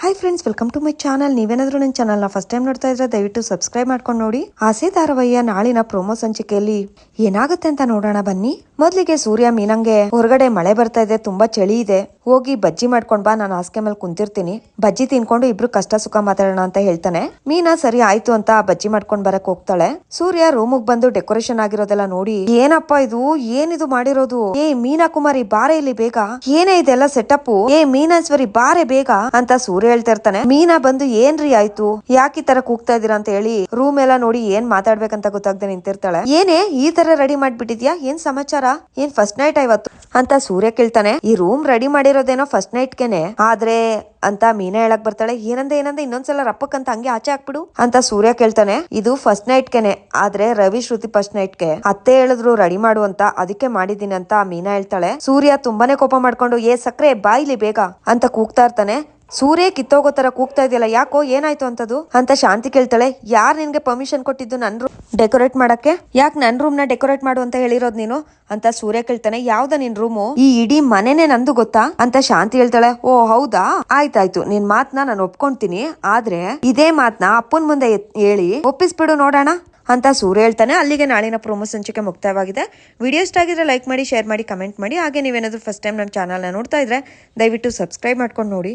Hi friends welcome to my channel ನೀವೇನಾದ್ರೂ ನನ್ನ ಚಾನಲ್ನ ಫಸ್ಟ್ ಟೈಮ್ ನೋಡ್ತಾ ಇದ್ರೆ ದಯವಿಟ್ಟು ಸಬ್ಸ್ಕ್ರೈಬ್ ಮಾಡ್ಕೊಂಡು ನೋಡಿ. ಆಸೆ ಧಾರಾವಾಹಿಯ ನಾಳಿನ ಪ್ರೊಮೋ ಸಂಚಿಕೆಯಲ್ಲಿ ಏನಾಗುತ್ತೆ ಅಂತ ನೋಡೋಣ ಬನ್ನಿ. ಮೊದಲಿಗೆ ಸೂರ್ಯ ಮೀನಂಗೆ ಹೊರಗಡೆ ಮಳೆ ಬರ್ತಾ ಇದೆ, ತುಂಬಾ ಚಳಿ ಇದೆ. ಹೋಗಿ ಬಜ್ಜಿ ಮಾಡ್ಕೊಂಡ್ ಬಾ, ನಾನು ಹಾಸಿಗೆ ಮೇಲೆ ಕುಂತಿರ್ತೀನಿ. ಬಜ್ಜಿ ತಿನ್ಕೊಂಡು ಇಬ್ರು ಕಷ್ಟ ಸುಖ ಮಾತಾಡೋಣ ಅಂತ ಹೇಳ್ತಾನೆ. ಮೀನಾ ಸರಿ ಆಯ್ತು ಅಂತ ಬಜ್ಜಿ ಮಾಡ್ಕೊಂಡ್ ಬರಕ್ ಹೋಗ್ತಾಳೆ. ಸೂರ್ಯ ರೂಮಿಗೆ ಬಂದು ಡೆಕೋರೇಷನ್ ಆಗಿರೋದೆಲ್ಲ ನೋಡಿ, ಏನಪ್ಪ ಇದು? ಏನಿದು ಮಾಡಿರೋದು? ಏ ಮೀನಾ ಕುಮಾರಿ, ಬಾರೆ ಇಲ್ಲಿ ಬೇಗ? ಏನೇ ಇದೆಲ್ಲ ಸೆಟಪ್ ಏ ಮೀನಾಶ್ವರಿ, ಬಾರೆ ಬೇಗ? ಅಂತ ಸೂರ್ಯ ಹೇಳ್ತಾ ಇರ್ತಾನೆ, ಮೀನಾ ಬಂದು ಏನ್ರಿ ಆಯ್ತು? ಯಾಕೆ ಈ ತರ ಕೂಗ್ತಾ ಇದೀರಾ ಅಂತ ಹೇಳಿ ರೂಮ್ ಎಲ್ಲ ನೋಡಿ ಏನ್ ಮಾತಾಡ್ಬೇಕಂತ ಗೊತ್ತಾಗ್ದೆ ನಿಂತಿರ್ತಾಳೆ. ಏನೇ, ಈ ತರ ರೆಡಿ ಮಾಡ್ಬಿಟ್ಟಿದ್ಯಾ? ಏನ್ ಸಮಾಚಾರ? ಏನ್ ಫಸ್ಟ್ ನೈಟ್ ಇವತ್ತು? ಅಂತ ಸೂರ್ಯ ಕೇಳ್ತಾನೆ. ಈ ರೂಮ್ ರೆಡಿ ಮಾಡಿರೋದೇನೋ ಫಸ್ಟ್ ನೈಟ್ ನೈಟ್ಗೆನೆ ಆದ್ರೆ ಅಂತ ಮೀನಾ ಹೇಳಕ್ ಬರ್ತಾಳೆ, ಏನಂದ ಏನಂದ, ಇನ್ನೊಂದ್ಸಲ ರಪ್ಪಕ್ಕಂತ ಹಂಗೆ ಆಚೆ ಹಾಕ್ಬಿಡು. ಅಂತ ಸೂರ್ಯ ಕೇಳ್ತಾನೆ. ಇದು ಫಸ್ಟ್ ನೈಟ್ ನೈಟ್ಗೆನೆ ಆದ್ರೆ ರವಿ, ಶ್ರುತಿ ಫಸ್ಟ್ ನೈಟ್ಗೆ. ಅತ್ತೆ ಹೇಳಿದ್ರು ರೆಡಿ ಮಾಡು ಅಂತ, ಅದಕ್ಕೆ ಮಾಡಿದೀನಿ ಅಂತ ಮೀನಾ ಹೇಳ್ತಾಳೆ. ಸೂರ್ಯ ತುಂಬಾನೇ ಕೋಪ ಮಾಡ್ಕೊಂಡು, ಏ ಸಕ್ರೆ ಬಾಯಿಲಿ ಬೇಗ. ಅಂತ ಕೂಗ್ತಾ ಇರ್ತಾನೆ. ಸೂರ್ಯ ಕಿತ್ತೋಗೋ ತರ ಕೂಗ್ತಾ ಇದೆಯಲ್ಲ, ಯಾಕೋ ಏನಾಯ್ತು ಅಂತದು? ಅಂತ ಶಾಂತಿ ಕೇಳ್ತಾಳೆ. ಯಾರ್ ನಿನ್ಗೆ ಪರ್ಮಿಷನ್ ಕೊಟ್ಟಿದ್ದು ನನ್ ರೂಮ್ ಡೆಕೋರೇಟ್ ಮಾಡಕ್ಕೆ? ಯಾಕೆ ನನ್ ರೂಮ್ನ ಡೆಕೋರೇಟ್ ಮಾಡು ಅಂತ ಹೇಳಿರೋದ್ ನೀನು? ಅಂತ ಸೂರ್ಯ ಕೇಳ್ತಾನೆ, ಯಾವ್ದ ನಿನ್ ರೂಮು ಈ ಇಡೀ ಮನೆನೇ ನಂದು ಗೊತ್ತಾ? ಅಂತ ಶಾಂತಿ ಹೇಳ್ತಾಳೆ, ಓ ಹೌದಾ? ಆಯ್ತಾಯ್ತು, ನಿನ್ ಮಾತ್ನ ನಾನು ಒಪ್ಕೊಂತೀನಿ. ಆದ್ರೆ ಇದೇ ಮಾತ್ನ ಅಪ್ಪನ್ ಮುಂದೆ ಹೇಳಿ, ಒಪ್ಪಿಸ್ಬಿಡು ನೋಡೋಣ? ಅಂತ ಸೂರ್ಯ ಹೇಳ್ತಾನೆ, ಅಲ್ಲಿಗೆ ನಾಳಿನ ಪ್ರೋಮೋ ಸಂಚಿಕೆ ಮುಕ್ತಾಯವಾಗಿದೆ ವಿಡಿಯೋ ಇಷ್ಟ ಆಗಿದ್ರೆ ಲೈಕ್ ಮಾಡಿ ಶೇರ್ ಮಾಡಿ ಕಮೆಂಟ್ ಮಾಡಿ. ಹಾಗೆ ನೀವೇನಾದ್ರು ಫಸ್ಟ್ ಟೈಮ್ ನಮ್ಮ ಚಾನಲ್ನ ನೋಡ್ತಾ ಇದ್ರೆ ದಯವಿಟ್ಟು ಸಬ್ಸ್ಕ್ರೈಬ್ ಮಾಡ್ಕೊಂಡು ನೋಡಿ.